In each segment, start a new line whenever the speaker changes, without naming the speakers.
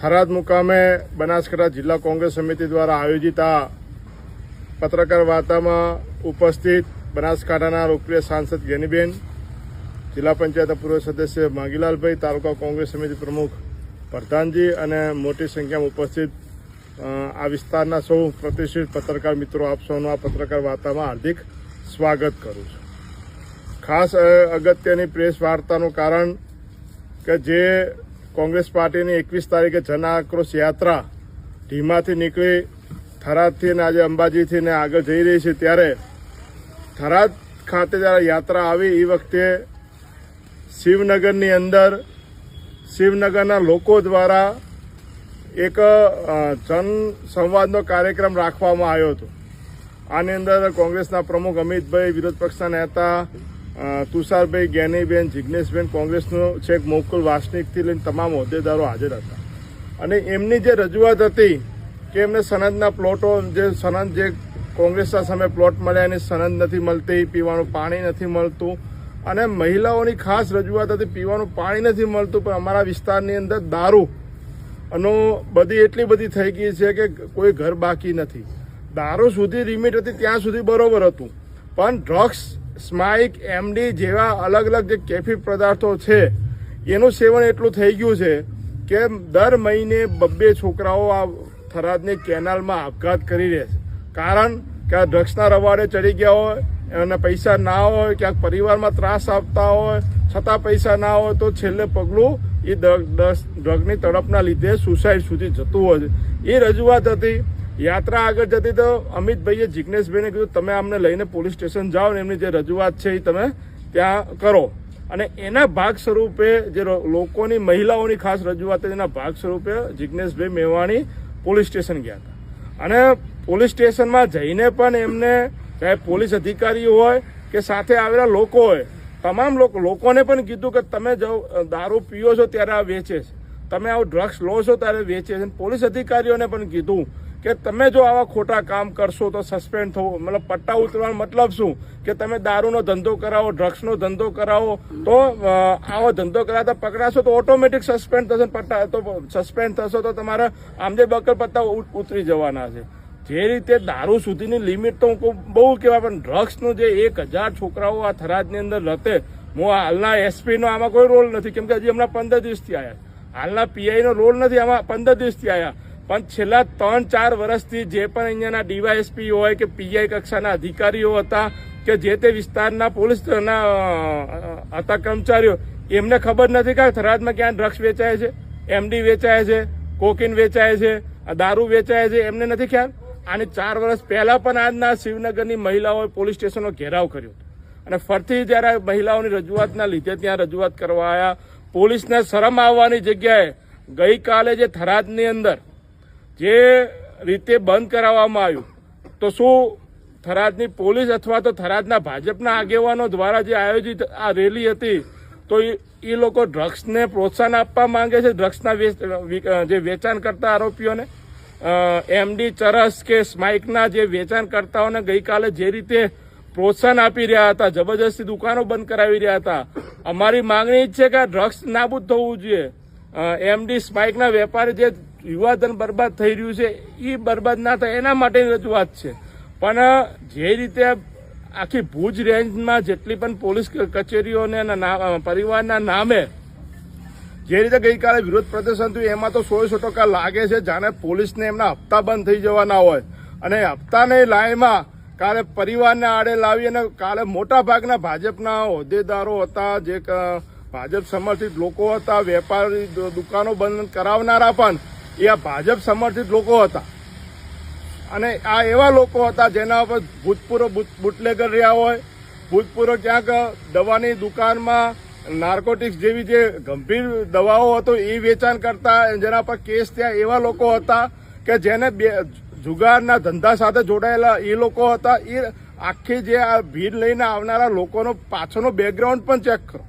થરાદ મુકામે બનાસકાંઠા જિલ્લા કોંગ્રેસ સમિતિ દ્વારા આયોજિત આ પત્રકાર વાર્તામાં ઉપસ્થિત બનાસકાંઠાના લોકપ્રિય સાંસદ ગેનીબેન, જિલ્લા પંચાયત પૂર્વ સદસ્ય માગીલાલભાઈ, તાલુકા કોંગ્રેસ સમિતિ પ્રમુખ પ્રધાનજી અને મોટી સંખ્યામાં ઉપસ્થિત આ વિસ્તારના સૌ પ્રતિષ્ઠિત પત્રકાર મિત્રો, આપ સૌનું આ પત્રકાર વાર્તામાં હાર્દિક સ્વાગત કરું છું. ખાસ અગત્યની પ્રેસ વાર્તાનું કારણ કે જે કોંગ્રેસ પાર્ટીની એકવીસ તારીખે જન આક્રોશ યાત્રા ધીમાથી નીકળી, થરાદથી ને આજે અંબાજીથી ને આગળ જઈ રહી છે ત્યારે થરાદ ખાતે જ્યારે યાત્રા આવી એ વખતે શિવનગરની અંદર, શિવનગરના લોકો દ્વારા એક જનસંવાદનો જન સંવાદનો કાર્યક્રમ રાખવામાં આવ્યો હતો. આની અંદર કોંગ્રેસના પ્રમુખ અમિતભાઈ વિરોધ પક્ષના નેતા તુષારભાઈ જ્ઞાનીબેન જિજ્ઞેશબેન કોંગ્રેસનો છેક મોકુલ વાસનિકથી લઈને તમામ હોદ્દેદારો હાજર હતા. અને એમની જે રજૂઆત હતી કે એમને સનદના પ્લોટો, જે સનદ જે કોંગ્રેસના સામે પ્લોટ મળ્યા, એની સનદ નથી મળતી, પીવાનું પાણી નથી મળતું. અને મહિલાઓની ખાસ રજૂઆત હતી, પીવાનું પાણી નથી મળતું, પણ અમારા વિસ્તારની અંદર દારૂ અનો બધી એટલી બધી થઈ ગઈ છે કે કોઈ ઘર બાકી નથી. દારૂ સુધી લિમિટ હતી, ત્યાં સુધી બરોબર હતું. પણ ડ્રગ્સ સ્માઇક એમડી જેવા અલગ અલગ જે કેફી પદાર્થો છે, એનું સેવન એટલું થઈ ગયું છે કે દર મહિને બબ્બે છોકરાઓ આ થરાદની કેનાલમાં આપઘાત કરી રહે છે. કારણ કે આ ડ્રગ્સના રવાડે ચડી ગયા હોય અને પૈસા ના હોય, ક્યાંક પરિવારમાં ત્રાસ આપતા હોય, છતાં પૈસા ના હોય, તો છેલ્લે પગલું એ ડ્રગની તડપના લીધે સુસાઇડ સુધી જતું હોય છે. એ રજૂઆત હતી યાત્રા આગળ જતી તો અમિતભાઈએ જિજ્ઞેશભાઈને કીધું, તમે અમને લઈને પોલીસ સ્ટેશન જાઓ ને એમની જે રજૂઆત છે એ તમે ત્યાં કરો. અને એના ભાગ સ્વરૂપે જે લોકોની, મહિલાઓની ખાસ રજૂઆત એના ભાગ સ્વરૂપે જિજ્ઞેશભાઈ મેવાણી પોલીસ સ્ટેશન ગયા હતા. અને પોલીસ સ્ટેશનમાં જઈને પણ એમને, ચાહે પોલીસ અધિકારી હોય કે સાથે આવેલા લોકો હોય, તમામ લોકો, લોકોને પણ કીધું કે તમે જો દારૂ પીઓ છો ત્યારે આ વેચે છે. તમે આવું ડ્રગ્સ લો છો ત્યારે વેચે છે. પોલીસ અધિકારીઓને પણ કીધું કે તમે જો આવા ખોટા કામ કરશો તો સસ્પેન્ડ થવું. મતલબ પટ્ટા ઉતરવાનો મતલબ શું? કે તમે દારૂનો ધંધો કરાવો ડ્રગ્સનો ધંધો કરાવો, તો આવો ધંધો કરાવતા પકડાશો તો ઓટોમેટિક સસ્પેન્ડ થશે પટ્ટા, તો સસ્પેન્ડ થશો તો તમારે આમજે બકર પત્તા ઉતરી જવાના છે. જે રીતે દારૂ સુધીની લિમિટ તો હું બહુ કહેવાય, પણ ડ્રગ્સનું જે એક હજાર છોકરાઓ આ થરાદની અંદર રતે, હું હાલના એસપીનો આમાં કોઈ રોલ નથી. કેમ કે હજી હમણાં પંદર દિવસથી આવ્યા હાલના પીઆઈનો રોલ નથી, આમાં પંદર દિવસથી આવ્યા પણ છેલ્લા ત્રણ ચાર વર્ષથી જે પણ અહીંયાના ડીવાયએસપી હોય કે પીઆઈ કક્ષાના અધિકારીઓ હતા કે જે તે વિસ્તારના પોલીસના હતા કર્મચારીઓ, એમને ખબર નથી કે થરાદમાં ક્યાં ડ્રગ્સ વેચાય છે, એમડી વેચાય છે, કોકીન વેચાય છે દારૂ વેચાય છે, એમને નથી ખ્યાલ? અને ચાર વર્ષ પહેલા પણ આજના શિવનગરની મહિલાઓએ પોલીસ સ્ટેશનનો ઘેરાવ કર્યો અને ફરતી જ્યારે મહિલાઓની રજૂઆતના લીધે ત્યાં રજૂઆત કરવા આવ્યા પોલીસને શરમ આવવાની જગ્યાએ ગઈકાલે જે થરાદની અંદર જે રીતે બંધ કરાવવામાં આવ્યું, તો શું થરાદની પોલીસ અથવા તો થરાદના ભાજપના આગેવાનો દ્વારા જે આયોજિત આ રેલી હતી, તો એ લોકો ડ્રગ્સને પ્રોત્સાહન આપવા માંગે છે, ડ્રગ્સના જે વેચાણ કરતા આરોપીઓને એમડી ચરસ કે સ્માઇકના જે વેચાણકર્તાઓને ગઈકાલે જે રીતે પ્રોત્સાહન આપી રહ્યા હતા, જબરજસ્તી દુકાનો બંધ કરાવી રહ્યા હતા, અમારી માંગણી છે કે ડ્રગ્સ નાબૂદ થવું જોઈએ. એમડી સ્પાઇકના વેપારી જે યુવાધન બરબાદ થઈ રહ્યું છે એ બરબાદ ના થાય એના માટેની રજૂઆત છે. પણ જે રીતે આખી ભુજ રેન્જમાં જેટલી પણ પોલીસ કચેરીઓને પરિવારના નામે જે રીતે ગઈકાલે વિરોધ પ્રદર્શન થયું, એમાં તો સો સો ટકા લાગે છે, જાણે પોલીસને એમના હપ્તા બંધ થઈ જવાના હોય. અને હપ્તાની લાઈનમાં કાલે પરિવારને આડે લાવી અને કાલે મોટા ભાગના ભાજપના હોદ્દેદારો હતા, જે ભાજપ સમર્થિત લોકો હતા, વેપારી દુકાનો બંધ કરાવનારા પણ એ આ ભાજપ સમર્થિત લોકો હતા. અને આ એવા લોકો હતા જેના પર ભૂતપૂર્વ બુટ- બુટલેગર રહ્યા હોય, ભૂતપૂર્વ ક્યાંક દવાની દુકાનમાં નાર્કોટિક્સ જેવી જે ગંભીર દવાઓ હતો એ વેચાણ કરતા જેના પર કેસ ત્યાં એવા લોકો હતા કે જેને બે જુગારના ધંધા સાથે જોડાયેલા એ લોકો હતા. એ આખી જે આ ભીડ લઈને આવનારા લોકોનો પાછળનો બેકગ્રાઉન્ડ પણ ચેક કરો.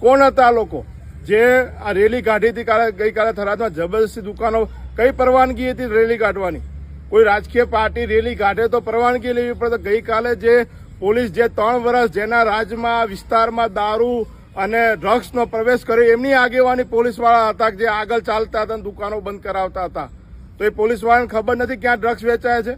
કોણ હતા આ લોકો? જે આ રેલી કાઢી હતી કાલે ગઈકાલે થરાદમાં જબરદસ્તી દુકાનો કઈ પરવાનગી હતી રેલી કાઢવાની? કોઈ રાજકીય પાર્ટી રેલી કાઢે તો પરવાનગી લેવી પડે. ગઈકાલે જે પોલીસ જે ત્રણ વર્ષ જેના રાજમાં, વિસ્તારમાં દારૂ અને ડ્રગ્સનો પ્રવેશ કર્યો, એમની આગેવાની પોલીસવાળા હતા જે આગળ ચાલતા હતા દુકાનો બંધ કરાવતા હતા. તો એ પોલીસવાળાને ખબર નથી ક્યાં ડ્રગ્સ વેચાય છે?